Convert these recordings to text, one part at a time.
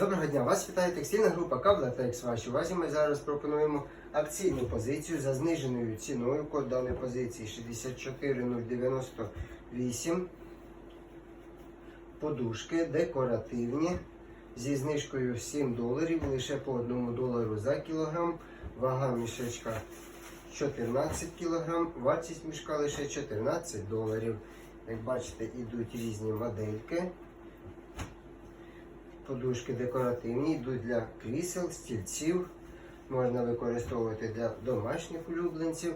Доброго дня, вас вітає текстильна група Кабла та Вашій увазі ми зараз пропонуємо акційну позицію за зниженою ціною. Код даної позиції 64098. Подушки декоративні зі знижкою 7 доларів, лише по 1 долару за кілограм. Вага мішечка 14 кілограм, вартість мішка лише 14 доларів. Як бачите, ідуть різні модельки. Подушки декоративні, йдуть для крісел, стільців. Можна використовувати для домашніх улюбленців.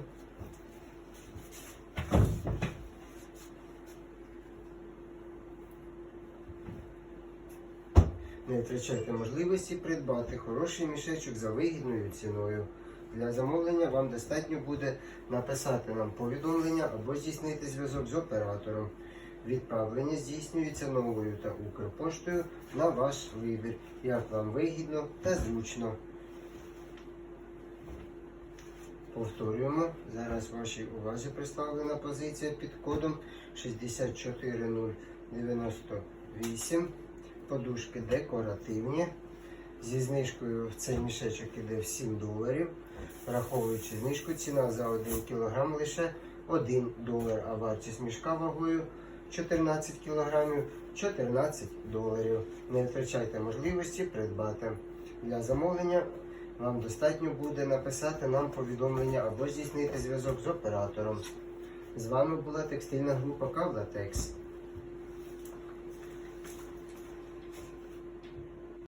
Не втрачайте можливості придбати хороший мішечок за вигідною ціною. Для замовлення вам достатньо буде написати нам повідомлення або здійснити зв'язок з оператором. Відправлення здійснюється новою та Укрпоштою на ваш вибір, як вам вигідно та зручно. Повторюємо, зараз вашій увазі представлена позиція під кодом 64098. Подушки декоративні. Зі знижкою в цей мішечок іде в 7 доларів. Враховуючи знижку, ціна за 1 кг лише 1 долар, а вартість мішка вагою 14 кг 14 доларів. Не втрачайте можливості придбати. Для замовлення вам достатньо буде написати нам повідомлення або здійснити зв'язок з оператором. З вами була текстильна група Кавлатекс.